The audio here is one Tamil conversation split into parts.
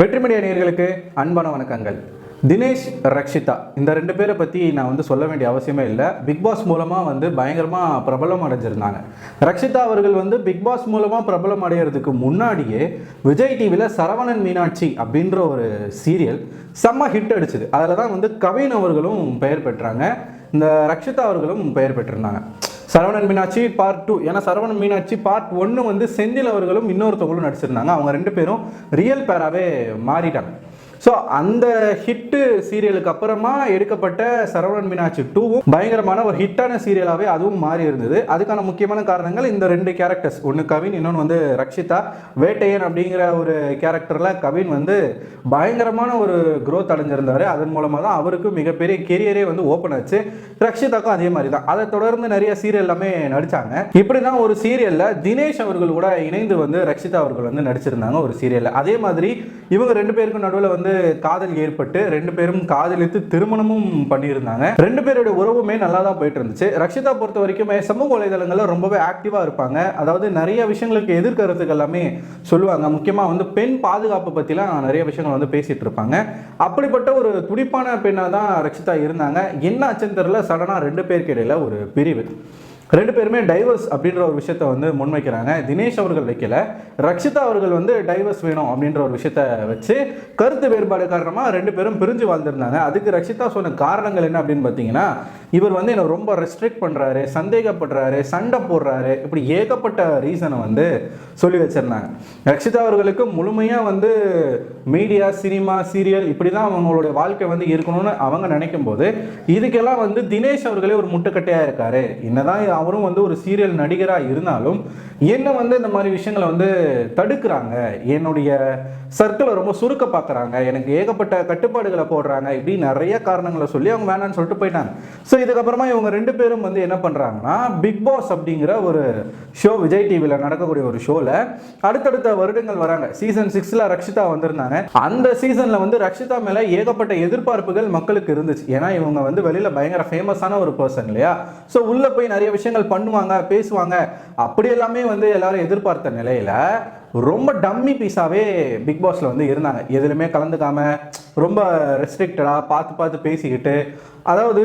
வெற்றிமடிய நேர்களுக்கு அன்பான வணக்கங்கள். தினேஷ் ரக்ஷிதா இந்த ரெண்டு பேரை பற்றி நான் வந்து சொல்ல வேண்டிய அவசியமே இல்லை. பிக் பாஸ் மூலமாக வந்து பயங்கரமாக பிரபலம் அடைஞ்சிருந்தாங்க. ரக்ஷிதா அவர்கள் வந்து பிக் பாஸ் மூலமாக பிரபலம் அடைகிறதுக்கு முன்னாடியே விஜய் டிவியில் சரவணன் மீனாட்சி அப்படின்ற ஒரு சீரியல் செம்ம ஹிட் அடிச்சுது. அதில் தான் வந்து கவின் அவர்களும் பெயர் பெற்றாங்க. இந்த ரக்ஷிதா அவர்களும் பெயர் பெற்றிருந்தாங்க. சரவணன் மீனாட்சி பார்ட் டூ ஏன்னா சரவணன் மீனாட்சி பார்ட் ஒன்று வந்து செந்தில் அவர்களும் இன்னொருத்தவங்களும் நடிச்சிருந்தாங்க. அவங்க ரெண்டு பேரும் ரியல் பேராகவே மாறிட்டாங்க. ஸோ அந்த ஹிட்டு சீரியலுக்கு அப்புறமா எடுக்கப்பட்ட சரவணன் மீனாட்சி டூவும் பயங்கரமான ஒரு ஹிட்டான சீரியலாகவே அதுவும் மாறி இருந்தது. அதுக்கான முக்கியமான காரணங்கள் இந்த ரெண்டு கேரக்டர்ஸ் ஒன்று கவின் இன்னொன்று வந்து ரக்ஷிதா. வேட்டையன் அப்படிங்கிற ஒரு கேரக்டரில் கவின் வந்து பயங்கரமான ஒரு க்ரோத் அடைஞ்சிருந்தார். அதன் மூலமாக தான் அவருக்கு மிகப்பெரிய கெரியரே வந்து ஓப்பன் ஆச்சு. ரக்ஷிதாக்கும் அதே மாதிரி தான். அதை தொடர்ந்து நிறைய சீரியல் எல்லாமே நடித்தாங்க இப்படி தான் ஒரு சீரியலில் தினேஷ் அவர்கள் கூட இணைந்து வந்து ரக்ஷிதா அவர்கள் வந்து நடிச்சிருந்தாங்க ஒரு சீரியலில் அதே மாதிரி இவங்க ரெண்டு பேருக்கும் நடுவில் வந்து காதல் ஏற்பட்டு ரெண்டு பேரும் காதலித்து திருமணமும் பண்ணியிருந்தாங்க. ரெண்டு பேருடைய உறவுமே நல்லா தான் போயிட்டு இருந்துச்சு ரக்ஷிதா பொறுத்த வரைக்குமே சமூக வலைதளங்களில் ரொம்பவே ஆக்டிவாக இருப்பாங்க. அதாவது நிறைய விஷயங்களுக்கு எதிர்கருத்துக்கள் எல்லாமே சொல்லுவாங்க. முக்கியமாக வந்து பெண் பாதுகாப்பு பற்றிலாம் நிறைய விஷயங்கள் வந்து பேசிட்டு இருப்பாங்க. அப்படிப்பட்ட ஒரு துடிப்பான பெண்ணாக தான் ரக்ஷிதா இருந்தாங்க. என்ன ஆச்சுன்னு சடனாக ரெண்டு பேருக்கு இடையில ஒரு பிரிவு. ரெண்டு பேருமே டைவர்ஸ் அப்படின்ற ஒரு விஷயத்த வந்து முன்வைக்கிறாங்க. தினேஷ் அவர்கள் வைக்கல. ரக்ஷிதா அவர்கள் வந்து டைவர்ஸ் வேணும் அப்படின்ற ஒரு விஷயத்த வச்சு கருத்து வேறுபாடு காரணமாக ரெண்டு பேரும் பிரிஞ்சு வாழ்ந்திருந்தாங்க. அதுக்கு ரக்ஷிதா சொன்ன காரணங்கள் என்ன அப்படின்னு பார்த்தீங்கன்னா இவர் வந்து என்னை ரொம்ப ரெஸ்ட்ரிக்ட் பண்ணுறாரு சந்தேகப்படுறாரு சண்டை போடுறாரு இப்படி ஏகப்பட்ட ரீசனை வந்து சொல்லி வச்சிருந்தாங்க. ரக்ஷிதா அவர்களுக்கு முழுமையாக வந்து மீடியா சினிமா சீரியல் இப்படி தான் அவங்களுடைய வாழ்க்கை வந்து இருக்கணும்னு அவங்க நினைக்கும் போது இதுக்கெல்லாம் வந்து தினேஷ் அவர்களே ஒரு முட்டுக்கட்டையாக இருக்காரு. என்னதான் அவரும் வந்து ஒரு சீரியல் நடிகராக இருந்தாலும் என்ன வந்து இந்த மாதிரி விஷயங்களை வந்து தடுக்கிறாங்க. என்னுடைய சர்க்கிளை ரொம்ப சுருக்க பார்க்குறாங்க எனக்கு ஏகப்பட்ட கட்டுப்பாடுகளை போடுறாங்க. இப்படி நிறைய காரணங்களை சொல்லி அவங்க வேணான்னு சொல்லிட்டு போயிட்டாங்க. ஸோ இதுக்கப்புறமா இவங்க ரெண்டு பேரும் வந்து என்ன பண்ணுறாங்கன்னா பிக் பாஸ் அப்படிங்கிற ஒரு ஷோ விஜய் டிவியில் நடக்கக்கூடிய ஒரு ஷோவில் அடுத்தடுத்த வருடங்கள் வராங்க. சீசன் சிக்ஸில் ரக்ஷிதா வந்திருந்தாங்க. அந்த சீசனில் வந்து ரக்ஷிதா மேலே ஏகப்பட்ட எதிர்பார்ப்புகள் மக்களுக்கு இருந்துச்சு. ஏன்னா இவங்க வந்து வெளியில் பயங்கர ஃபேமஸான ஒரு பர்சன் இல்லையா? ஸோ உள்ளே போய் நிறைய விஷயம் விஷயங்கள் பண்ணுவாங்க பேசுவாங்க. அப்படி எல்லாமே வந்து எல்லாரும் எதிர்பார்த்த நிலையில் ரொம்ப டம்மி பீஸாவே பிக் பாஸ்ல வந்து இருந்தாங்க. எதுலையுமே கலந்துக்காம ரொம்ப ரெஸ்ட்ரிக்டடாக பார்த்து பார்த்து பேசிக்கிட்டு அதாவது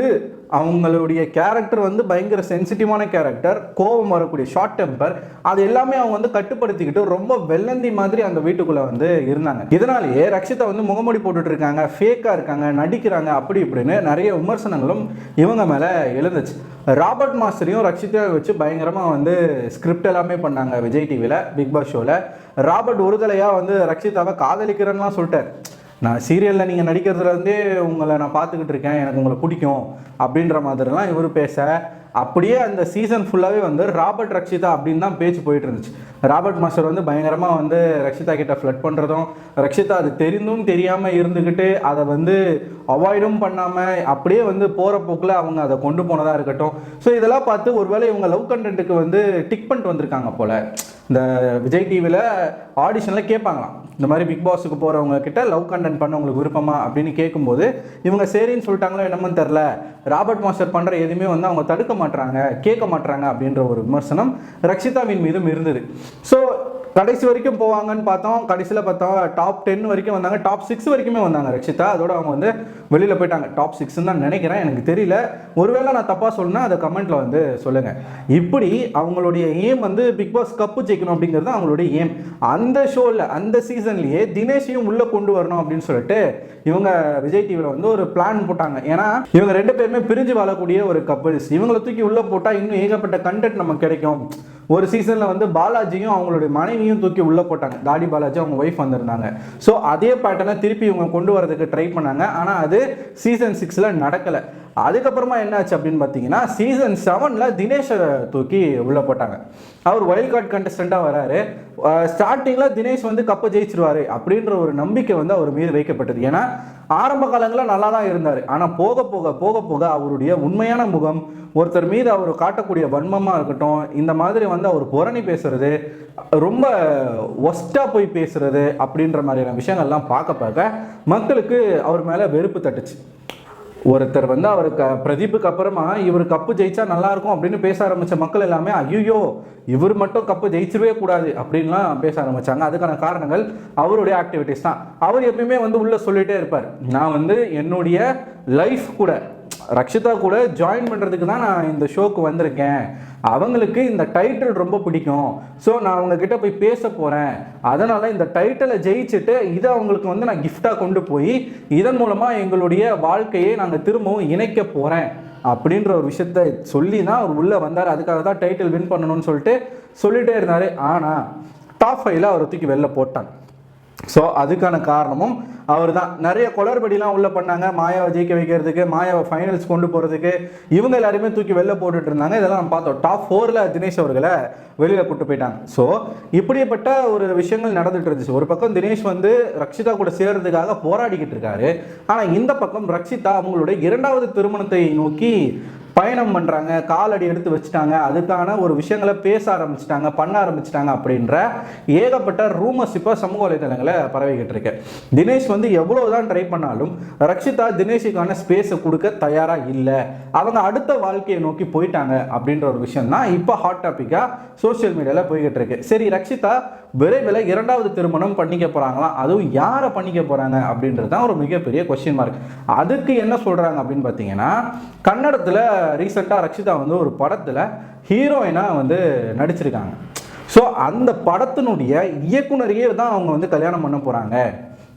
அவங்களுடைய கேரக்டர் வந்து பயங்கர சென்சிட்டிவான கேரக்டர் கோபம் வரக்கூடிய ஷார்ட் டெம்பர் அது எல்லாமே அவங்க வந்து கட்டுப்படுத்திக்கிட்டு ரொம்ப வெள்ளந்தி மாதிரி அந்த வீட்டுக்குள்ளே வந்து இருந்தாங்க. இதனாலேயே ரக்ஷிதா வந்து முகமூடி போட்டுட்டு இருக்காங்க ஃபேக்காக இருக்காங்க நடிக்கிறாங்க அப்படி இப்படின்னு நிறைய விமர்சனங்களும் இவங்க மேலே எழுந்துச்சு. ராபர்ட் மாஸ்டரையும் ரக்ஷிதா வச்சு பயங்கரமாக வந்து ஸ்கிரிப்ட் எல்லாமே பண்ணாங்க விஜய் டிவியில் பிக் பாஸ் ஷோவில் ராபர்ட் ஒரு தலையாக வந்து ரக்ஷிதாவை காதலிக்கிறேன்லாம் சொல்லிட்டார். நான் சீரியலில் நீங்கள் நடிக்கிறதுலேருந்தே உங்களை நான் பார்த்துக்கிட்டு இருக்கேன் எனக்கு உங்களை பிடிக்கும் அப்படின்ற மாதிரிலாம் இவர் பேச அப்படியே அந்த சீசன் ஃபுல்லாகவே வந்து ராபர்ட் ரக்ஷிதா அப்படின்னு தான் பேச்சு போயிட்டு இருந்துச்சு. ராபர்ட் மாஸ்டர் வந்து பயங்கரமாக வந்து ரக்ஷிதா கிட்ட ஃப்ளட் பண்ணுறதும் ரக்ஷிதா அது தெரிந்தும் தெரியாமல் இருந்துக்கிட்டு அதை வந்து அவாய்டும் பண்ணாமல் அப்படியே வந்து போகிற போக்கில் அவங்க அதை கொண்டு போனதாக இருக்கட்டும். ஸோ இதெல்லாம் பார்த்து ஒருவேளை இவங்க லவ் கண்டென்ட்டுக்கு வந்து டிக் பண்ணிட்டு வந்திருக்காங்க போல். இந்த விஜய் டிவியில் ஆடிஷனில் கேட்பாங்களாம். இந்த மாதிரி பிக் பாஸுக்கு போகிறவங்க கிட்ட லவ் கண்டென்ட் பண்ண உங்களுக்கு விருப்பமா அப்படின்னு கேட்கும்போது இவங்க சரின்னு சொல்லிட்டாங்களோ என்னமோ தெரில ராபர்ட் மாஸ்டர் பண்ணுற எதுவுமே வந்து அவங்க தடுக்க மாட்டுறாங்க கேட்க மாட்டுறாங்க அப்படின்ற ஒரு விமர்சனம் ரக்ஷிதாவின் மீதும் இருந்தது. ஸோ கடைசி வரைக்கும் போவாங்கன்னு பார்த்தோம். கடைசியில் பார்த்தோம் டாப் டென் வரைக்கும் வந்தாங்க. டாப் சிக்ஸ் வரைக்குமே வந்தாங்க ரக்ஷிதா. அதோட அவங்க வந்து வெளியில் போயிட்டாங்க. டாப் சிக்ஸ்ன்னு தான் நினைக்கிறேன். எனக்கு தெரியல. ஒருவேளை நான் தப்பாக சொல்லணும்னா அதை கமெண்ட்டில் வந்து சொல்லுங்கள் இப்படி அவங்களுடைய ஏம் வந்து பிக் பாஸ் கப்பு ஜெயிக்கணும் அப்படிங்கிறது அவங்களுடைய ஏம் அந்த ஷோவில் அந்த சீசன்லேயே தினேஷையும் உள்ளே கொண்டு வரணும் அப்படின்னு சொல்லிட்டு இவங்க விஜய் டிவியில் வந்து ஒரு பிளான் போட்டாங்க. ஏன்னா இவங்க ரெண்டு பேருமே பிரிஞ்சு வாழக்கூடிய ஒரு கப்பிள்ஸ் இவங்களை தூக்கி உள்ளே போட்டால் இன்னும் ஏகப்பட்ட கண்டென்ட் நமக்கு கிடைக்கும். ஒரு சீசனில் வந்து பாலாஜியும் அவங்களுடைய மனைவியும் தூக்கி உள்ளே போட்டாங்க. தாடி பாலாஜி அவங்க ஒய்ஃப் வந்திருந்தாங்க. ஸோ அதே பேட்டர்னை திருப்பி இவங்க கொண்டு வரதுக்கு ட்ரை பண்ணாங்க. ஆனால் அது சீசன் சிக்ஸில் நடக்கலை. அதுக்கப்புறமா என்னாச்சு அப்படின்னு பார்த்தீங்கன்னா சீசன் செவனில் தினேஷை தூக்கி உள்ளே போட்டாங்க. அவர் வைல்ட் கார்டு கண்டஸ்டண்ட்டாக வராரு ஸ்டார்டிங்கில் தினேஷ் வந்து கப்பை ஜெயிச்சிருவாரு அப்படின்ற ஒரு நம்பிக்கை வந்து அவர் மீது வைக்கப்பட்டது. ஏன்னா ஆரம்ப காலங்களில் நல்லா தான் இருந்தார். ஆனால் போக போக போக போக அவருடைய உண்மையான முகம் ஒருத்தர் மீது அவர் காட்டக்கூடிய வன்மமாக இருக்கட்டும் இந்த மாதிரி வந்து அவர் புரணி பேசுறது ரொம்ப ஒஸ்ட்டாக போய் பேசுறது அப்படின்ற மாதிரியான விஷயங்கள்லாம் பார்க்க பார்க்க மக்களுக்கு அவர் மேலே வெறுப்பு தட்டுச்சு. ஒருத்தர் வந்து அவர் க பிரதீப்புக்கு அப்புறமா இவர் கப்பு ஜெயிச்சா நல்லா இருக்கும் அப்படின்னு பேச ஆரம்பிச்ச மக்கள் எல்லாமே ஐயோ இவர் மட்டும் கப்பு ஜெயிச்சிடவே கூடாது அப்படின்லாம் பேச ஆரம்பிச்சாங்க. அதுக்கான காரணங்கள் அவருடைய ஆக்டிவிட்டிஸ் தான். அவர் எப்பயுமே வந்து உள்ள சொல்லிட்டே இருப்பார். நான் வந்து என்னுடைய லைஃப் கூட ரக்ஷிதா கூட ஜாயின் பண்ணுறதுக்கு தான் நான் இந்த ஷோக்கு வந்திருக்கேன். அவங்களுக்கு இந்த டைட்டில் ரொம்ப பிடிக்கும். ஸோ நான் அவங்கக்கிட்ட போய் பேச போகிறேன் அதனால் இந்த டைட்டிலை ஜெயிச்சுட்டு இதை அவங்களுக்கு வந்து நான் கிஃப்டாக கொண்டு போய் இதன் மூலமாக எங்களுடைய வாழ்க்கையை நாங்கள் திரும்பவும் இணைக்க போகிறேன் அப்படின்ற ஒரு விஷயத்த சொல்லி தான் அவர் உள்ளே வந்தார். அதுக்காக தான் டைட்டில் வின் பண்ணணும்னு சொல்லிட்டு சொல்லிட்டே இருந்தார். ஆனால் டாப் ஃபைவ்ல அவர் தூக்கி வெளில போட்டான். ஸோ அதுக்கான காரணமும் அவர் தான் நிறைய குளறுபடிலாம் உள்ளே பண்ணாங்க. மாயாவை ஜெயிக்க வைக்கிறதுக்கு மாயாவை ஃபைனல்ஸ் கொண்டு போகிறதுக்கு இவங்க எல்லாருமே தூக்கி வெளில போட்டுட்டு இருந்தாங்க. இதெல்லாம் நம்ம பார்த்தோம். டாப் ஃபோரில் தினேஷ் அவர்களை வெளியில் கூட்டு போயிட்டாங்க. ஸோ இப்படிப்பட்ட ஒரு விஷயங்கள் நடந்துட்டு இருந்துச்சு. ஒரு பக்கம் தினேஷ் வந்து ரக்ஷிதா கூட சேர்றதுக்காக போராடிக்கிட்டு இருக்காரு. ஆனால் இந்த பக்கம் ரக்ஷிதா அவங்களுடைய இரண்டாவது திருமணத்தை நோக்கி பயணம் பண்ணுறாங்க காலடி எடுத்து வச்சுட்டாங்க அதுக்கான ஒரு விஷயங்களை பேச ஆரம்பிச்சிட்டாங்க பண்ண ஆரம்பிச்சிட்டாங்க அப்படின்ற ஏகப்பட்ட ரூமர்ஸ் இப்போ சமூக வலைதளங்களை பரவிக்கிட்டு இருக்கு. தினேஷ் வந்து எவ்வளோ தான் ட்ரை பண்ணாலும் ரக்ஷிதா தினேஷுக்கான ஸ்பேஸை கொடுக்க தயாராக இல்லை. அவங்க அடுத்த வாழ்க்கையை நோக்கி போயிட்டாங்க அப்படின்ற ஒரு விஷயம் தான் இப்போ ஹாட் டாப்பிக்காக சோஷியல் மீடியாவில் போய்கிட்டு இருக்கு. சரி ரக்ஷிதா விரைவில் இரண்டாவது திருமணம் பண்ணிக்க போகிறாங்களாம் அதுவும் யாரை பண்ணிக்க போகிறாங்க அப்படின்றது தான் ஒரு மிகப்பெரிய கொஸ்டின் மார்க் அதுக்கு என்ன சொல்கிறாங்க அப்படின்னு பார்த்தீங்கன்னா கன்னடத்தில் ரீசெண்டாக ரக்ஷிதா வந்து ஒரு படத்தில் ஹீரோயினாக வந்து நடிச்சிருக்காங்க. ஸோ அந்த படத்தினுடைய இயக்குனரையே தான் அவங்க வந்து கல்யாணம் பண்ண போகிறாங்க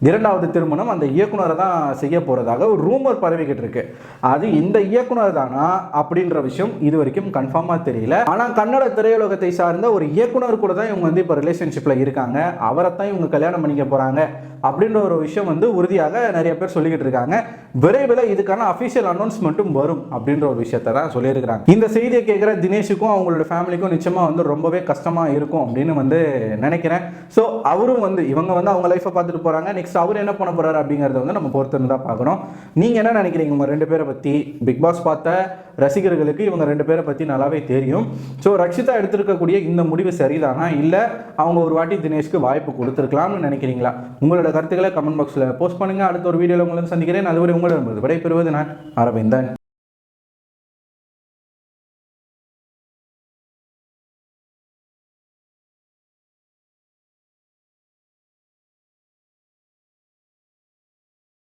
இரண்டாவது திருமணம் அந்த இயக்குனரை தான் செய்ய போகிறதாக ஒரு ரூமர் பரவிக்கிட்டு இருக்கு அது இந்த இயக்குனர் தானா அப்படின்ற விஷயம் இது வரைக்கும் கன்ஃபார்மாக தெரியல. ஆனால் கன்னட திரையுலகத்தை சார்ந்த ஒரு இயக்குனர் கூட தான் இவங்க வந்து இப்போ ரிலேஷன்ஷிப்பில் இருக்காங்க. அவரை தான் இவங்க கல்யாணம் பண்ணிக்க போகிறாங்க அப்படின்ற ஒரு விஷயம் வந்து உறுதியாக நிறைய பேர் சொல்லிக்கிட்டு இருக்காங்க. விரைவில் இதுக்கான அஃபிஷியல் அனௌன்ஸ்மெண்ட்டும் வரும் அப்படின்ற ஒரு விஷயத்த தான் சொல்லியிருக்கிறாங்க. இந்த செய்தியை கேட்குற தினேஷுக்கும் அவங்களோட ஃபேமிலிக்கும் நிச்சயமாக வந்து ரொம்பவே கஷ்டமாக இருக்கும் அப்படின்னு வந்து நினைக்கிறேன். ஸோ அவரும் வந்து இவங்க வந்து அவங்க லைஃப்பை பார்த்துட்டு போகிறாங்க நெக்ஸ்ட் அவர் என்ன பண்ண போகிறாரு அப்படிங்கிறத வந்து நம்ம பொறுத்திருந்து தான் பார்க்கணும். நீங்கள் என்ன நினைக்கிறீங்க? உங்கள் ரெண்டு பேரை பற்றி பிக் பாஸ் பார்த்த ரசிகர்களுக்கு இவங்க ரெண்டு பேரை பற்றி நல்லாவே தெரியும். ஸோ ரக்ஷிதா எடுத்திருக்கக்கூடிய இந்த முடிவு சரிதானா? இல்லை அவங்க ஒரு வாட்டி தினேஷ்க்கு வாய்ப்பு கொடுத்துருக்கலாம்னு நினைக்கிறீங்களா? உங்களோட கருத்துக்களை கமெண்ட் பாக்ஸில் போஸ்ட் பண்ணுங்கள் அடுத்த ஒரு வீடியோவில் உங்களை சந்திக்கிறேன். அதுவரை உங்களிடம் விடைபெறுவது நான் அரவிந்தன்.